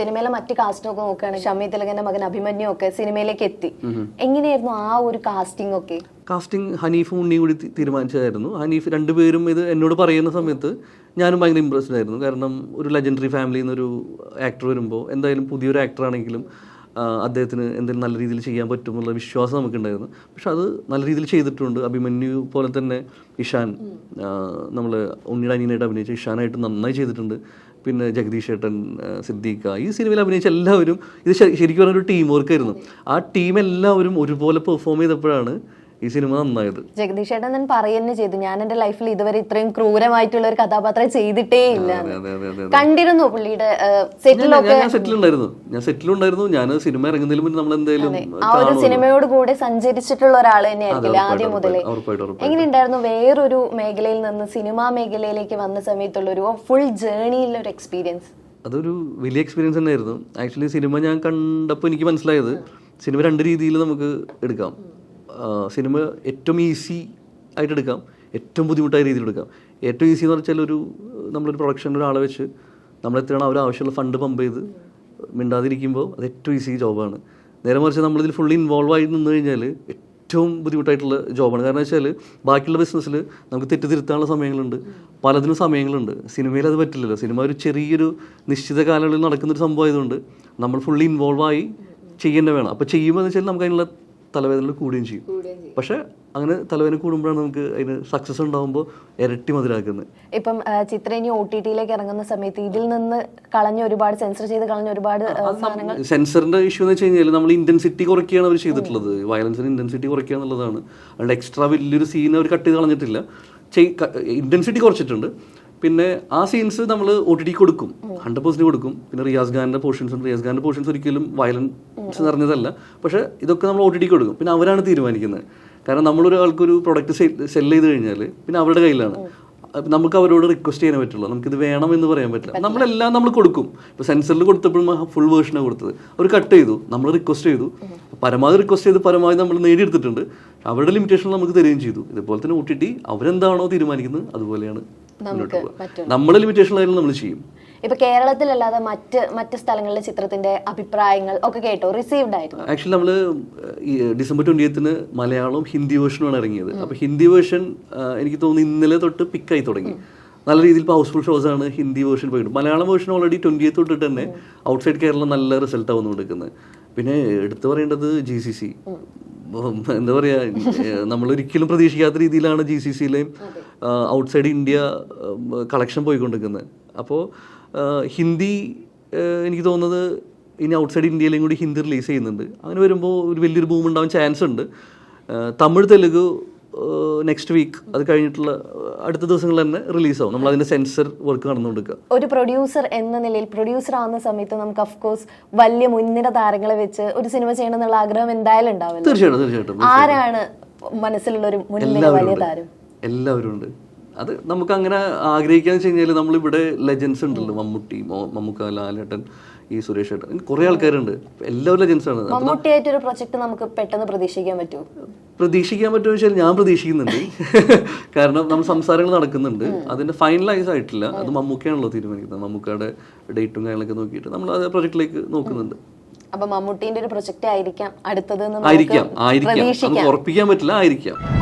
സിനിമയിലെ മറ്റു കാസ്റ്റും ഒക്കെ നോക്കുകയാണെങ്കിൽ ഷമി തിലകന്റെ മകൻ അഭിമന്യു ഒക്കെ സിനിമയിലേക്ക് എത്തി. എങ്ങനെയായിരുന്നു ആ ഒരു കാസ്റ്റിംഗ് ഒക്കെ? കാസ്റ്റിംഗ് ഹനീഫും ഉണ്ണി കൂടി തീരുമാനിച്ചതായിരുന്നു. ഹനീഫ് രണ്ടുപേരും ഇത് എന്നോട് പറയുന്ന സമയത്ത് ഞാനും ഭയങ്കര ഇമ്പ്രസ്ഡ് ആയിരുന്നു. കാരണം ഒരു ലെജൻഡറി ഫാമിലി നിന്നൊരു ആക്ടർ വരുമ്പോൾ എന്തായാലും പുതിയൊരു ആക്ടർ ആണെങ്കിലും അദ്ദേഹത്തിന് എന്തെങ്കിലും നല്ല രീതിയിൽ ചെയ്യാൻ പറ്റുമെന്നുള്ള വിശ്വാസം നമുക്കുണ്ടായിരുന്നു. പക്ഷെ അത് നല്ല രീതിയിൽ ചെയ്തിട്ടുണ്ട്. അഭിമന്യു പോലെ തന്നെ ഇഷാൻ നമ്മൾ ഉണ്ണിയുടെ അനിയനായിട്ട് അഭിനയിച്ച ഇഷാനായിട്ട് നന്നായി ചെയ്തിട്ടുണ്ട്. പിന്നെ ജഗദീഷ് ഏട്ടൻ സിദ്ദീഖ ഈ സിനിമയിൽ അഭിനയിച്ച എല്ലാവരും ഇത് ശരിക്കും പറഞ്ഞ ഒരു ടീം വർക്ക് ആയിരുന്നു. ആ ടീം എല്ലാവരും ഒരുപോലെ പെർഫോം ചെയ്തപ്പോഴാണ് ഈ സിനിമ നന്നായത്. ജഗദീഷ് ഏട്ടൻ ഞാൻ പറയുന്നേ ചെയ്തു. ഞാൻ എന്റെ ലൈഫിൽ ഇതുവരെ ഇത്രയും ക്രൂരമായിട്ടുള്ള ഒരു കഥാപാത്രം ചെയ്തിട്ടേ ഇല്ല. കണ്ടിരുന്നു പുള്ളിയുടെ സെറ്റിലൊക്കെ ഞാൻ സെറ്റിൽ ഉണ്ടായിരുന്നു ഞാൻ സെറ്റിൽ ഉണ്ടായിരുന്നു ഞാൻ സിനിമ ഇറങ്ങുന്നതിന് മുന്നേ നമ്മൾ എന്തായാലും ആ ഒരു സിനിമയോട് കൂടെ സഞ്ചരിച്ചിട്ടുള്ള ഒരാൾ തന്നെയായിരിക്കില്ല ആദ്യം മുതലേ. എങ്ങനെയുണ്ടായിരുന്നു? വേറൊരു മേഖലയിൽ നിന്ന് സിനിമാ മേഖലയിലേക്ക് വന്ന സമയത്തുള്ള ഒരു ഫുൾ ജേണിയിലുള്ള ഒരു എക്സ്പീരിയൻസ് അതൊരു വലിയ എക്സ്പീരിയൻസ് തന്നെയായിരുന്നു. ആക്ച്വലി സിനിമ ഞാൻ കണ്ടപ്പോൾ എനിക്ക് മനസ്സിലായത് സിനിമ രണ്ട് രീതിയിൽ നമുക്ക് എടുക്കാം. സിനിമ ഏറ്റവും ഈസി ആയിട്ട് എടുക്കാം. ഏറ്റവും ബുദ്ധിമുട്ടായ രീതിയിൽ എടുക്കാം. ഏറ്റവും ഈസി എന്ന് വെച്ചാൽ ഒരു നമ്മളൊരു പ്രൊഡക്ഷന്റെ ഒരാളെ വെച്ച് നമ്മൾ എത്രയാണ് അവർ ആവശ്യമുള്ള ഫണ്ട് പമ്പ് ചെയ്ത് മിണ്ടാതിരിക്കുമ്പോൾ അത് ഏറ്റവും ഈസി ജോബാണ്. നേരെ മറിച്ച് നമ്മളിതിൽ ഫുള്ളി ഇൻവോൾവ് ആയി നിന്ന് കഴിഞ്ഞാൽ ഏറ്റവും ബുദ്ധിമുട്ടായിട്ടുള്ള ജോബാണ്. കാരണം വെച്ചാൽ ബാക്കിയുള്ള ബിസിനസ്സിൽ നമുക്ക് തെറ്റിതിരുത്താനുള്ള സമയങ്ങളുണ്ട്. പലതിനും സമയങ്ങളുണ്ട്. സിനിമയിൽ അത് പറ്റില്ലല്ലോ. സിനിമ ഒരു ചെറിയൊരു നിശ്ചിത കാലയളവിൽ നടക്കുന്നൊരു സംഭവം ആയതുകൊണ്ട് നമ്മൾ ഫുള്ളി ഇൻവോൾവ് ആയി ചെയ്യേണ്ട വേണം. അപ്പോൾ ചെയ്യുമ്പോൾ എന്ന് വെച്ചാൽ നമുക്ക് അതിനുള്ള തലവേദന കൂടുകയും ചെയ്യും. പക്ഷെ അങ്ങനെ തലവേദന കൂടുമ്പോഴാണ് നമുക്ക് അതിന് സക്സസ് ഉണ്ടാകുമ്പോൾ ഇരട്ടി മതിലാക്കുന്നത് ഇപ്പം ചിത്ര ഇനി ഒ ടി ടിയിലേക്ക് ഇറങ്ങുന്ന സമയത്ത് ഇതിൽ നിന്ന് കളഞ്ഞ ഒരുപാട് സെൻസർ ചെയ്ത് കളഞ്ഞ ഒരുപാട് സെൻസറിന്റെ ഇഷ്യൂ എന്ന് വെച്ച് കഴിഞ്ഞാൽ നമ്മൾ ഇന്റൻസിറ്റി കുറയ്ക്കുകയാണ് അവർ ചെയ്തിട്ടുള്ളത്. വയലൻസിന് ഇന്റൻസിറ്റി കുറയ്ക്കുക എന്നുള്ളതാണ്. അതുകൊണ്ട് എക്സ്ട്രാ വലിയൊരു സീൻ അവർ കട്ട് ചെയ്ത് കളഞ്ഞിട്ടില്ല. ഇന്റൻസിറ്റി കുറച്ചിട്ടുണ്ട്. പിന്നെ ആ സീൻസ് നമ്മൾ ഒ ടി ടി കൊടുക്കും. ഹൺഡ്രഡ് പെർസെന്റ് കൊടുക്കും. പിന്നെ റിയാസ് ഖാന്റെ പോർഷൻസ് റിയാസ് ഖാന്റെ പോർഷൻസ് ഒരിക്കലും വയലൻസ് നിറഞ്ഞതല്ല. പക്ഷെ ഇതൊക്കെ നമ്മൾ ഒ ടി ടി കൊടുക്കും. പിന്നെ അവരാണ് തീരുമാനിക്കുന്നത്. കാരണം നമ്മളൊരാൾക്കൊരു പ്രൊഡക്റ്റ് സെൽ ചെയ്ത് കഴിഞ്ഞാൽ പിന്നെ അവരുടെ കയ്യിലാണ്. നമുക്ക് അവരോട് റിക്വസ്റ്റ് ചെയ്യാൻ പറ്റുള്ളൂ. നമുക്കിത് വേണം എന്ന് പറയാൻ പറ്റില്ല. നമ്മളെല്ലാം നമ്മൾ കൊടുക്കും. ഇപ്പോൾ സെൻസറിൽ കൊടുത്തപ്പോഴും ഫുൾ വേർഷനാണ് കൊടുത്തത്. അവർ കട്ട് ചെയ്തു. നമ്മൾ റിക്വസ്റ്റ് ചെയ്തു. പരമാവധി റിക്വസ്റ്റ് ചെയ്ത് പരമാവധി നമ്മൾ നേടിയെടുത്തിട്ടുണ്ട്. അവരുടെ ലിമിറ്റേഷൻ നമുക്ക് തരികയും ചെയ്തു. ഇതുപോലെ തന്നെ ഒ ടി ടി അവരെന്താണോ തീരുമാനിക്കുന്നത് അതുപോലെയാണ്. മുന്നോട്ട് നമ്മൾ ലിമിറ്റേഷൻ നമ്മൾ ചെയ്യും. ഇപ്പൊ കേരളത്തിലല്ലാതെ മറ്റ് മറ്റ് സ്ഥലങ്ങളിലെ ചിത്രത്തിന്റെ അഭിപ്രായങ്ങൾ ഒക്കെ കേട്ടോ റിസീവ്ഡ് ആയിരുന്നു? ആക്ച്വലി നമ്മൾ ഡിസംബർ ഡിസംബർ എയ്ത്തിന് മലയാളവും ഹിന്ദി വേർഷനുമാണ് ഇറങ്ങിയത്. അപ്പൊ ഹിന്ദി വേർഷൻ എനിക്ക് തോന്നുന്നു ഇന്നലെ തൊട്ട് പിക്കായി തുടങ്ങി. നല്ല രീതിയിൽ ഇപ്പോൾ ഹൗസ്ഫുൾ ഷോസ് ആണ് ഹിന്ദി വേർഷൻ പോയിട്ട് Malayalam version already twenty eighth തൊട്ടിട്ട് തന്നെ ഔട്ട്സൈഡ് കേരളം നല്ല റിസൾട്ട് ആവുന്നു കൊടുക്കുന്നത് പിന്നെ എടുത്തു പറയേണ്ടത് ജി സി സി എന്താ പറയുക നമ്മളൊരിക്കലും പ്രതീക്ഷിക്കാത്ത രീതിയിലാണ് ജി സി സിയിലെയും ഔട്ട്സൈഡ് ഇന്ത്യ കളക്ഷൻ പോയിക്കൊണ്ടിരിക്കുന്നത് അപ്പോൾ ഹിന്ദി എനിക്ക് തോന്നുന്നത് ഇനി ഔട്ട്സൈഡ് ഇന്ത്യയിലും കൂടി ഹിന്ദി റിലീസ് ചെയ്യുന്നുണ്ട്. അങ്ങനെ വരുമ്പോൾ ഒരു വലിയൊരു ബൂം ഉണ്ടാവാൻ ചാൻസ് ഉണ്ട്. തമിഴ് തെലുങ്ക് നെക്സ്റ്റ് വീക്ക് അത് കഴിഞ്ഞിട്ടുള്ള അടുത്ത ദിവസങ്ങളിൽ തന്നെ റിലീസാവും നമ്മൾ അതിന്റെ സെൻസർ വർക്ക് നടന്നുകൊടുക്കുക ഒരു പ്രൊഡ്യൂസർ എന്ന നിലയിൽ പ്രൊഡ്യൂസർ ആവുന്ന സമയത്ത് നമുക്ക് അഫ്കോഴ്സ് വലിയ മുൻനിര താരങ്ങളെ വെച്ച് ഒരു സിനിമ ചെയ്യണം എന്നുള്ള ആഗ്രഹം എന്തായാലും ഉണ്ടാവില്ല. തീർച്ചയായിട്ടും തീർച്ചയായിട്ടും ആരാണ് മനസ്സിലുള്ള ഒരു മുൻനിര വലിയ താരം? എല്ലാവരും ഉണ്ട്. അത് നമുക്ക് അങ്ങനെ ആഗ്രഹിക്കാന്ന് വെച്ച് കഴിഞ്ഞാൽ നമ്മളിവിടെ ലെജൻസ് ഉണ്ടല്ലോ. മമ്മൂട്ടി മമ്മൂക്ക ലാലേട്ടൻ ഈ സുരേഷ് ഏട്ടൻ. കുറെ ആൾക്കാരുണ്ട്. എല്ലാവരും ലെജൻസ് ആണ്. ഒരു പ്രൊജക്ട് നമുക്ക് പെട്ടെന്ന് പ്രതീക്ഷിക്കാൻ പറ്റുമോ പ്രതീക്ഷിക്കാൻ പറ്റുമോ വെച്ചാൽ ഞാൻ പ്രതീക്ഷിക്കുന്നുണ്ട്. കാരണം നമ്മൾ സംസാരങ്ങൾ നടക്കുന്നുണ്ട്. അതിന്റെ ഫൈനലൈസ് ആയിട്ടില്ല. അത് മമ്മൂക്കയാണല്ലോ തീരുമാനിക്കുന്നത്. മമ്മൂക്കയുടെ ഡേറ്റും കാര്യങ്ങളൊക്കെ നോക്കിയിട്ട് നമ്മൾ അത് പ്രൊജക്റ്റിലേക്ക് നോക്കുന്നുണ്ട്. അപ്പൊ മമ്മൂട്ടിന്റെ ഒരു പ്രൊജക്ട് ആയിരിക്കാം അടുത്തത് ആയിരിക്കാം ആയിരിക്കാം. നമുക്ക് ഉറപ്പിക്കാൻ പറ്റില്ല ആയിരിക്കാം.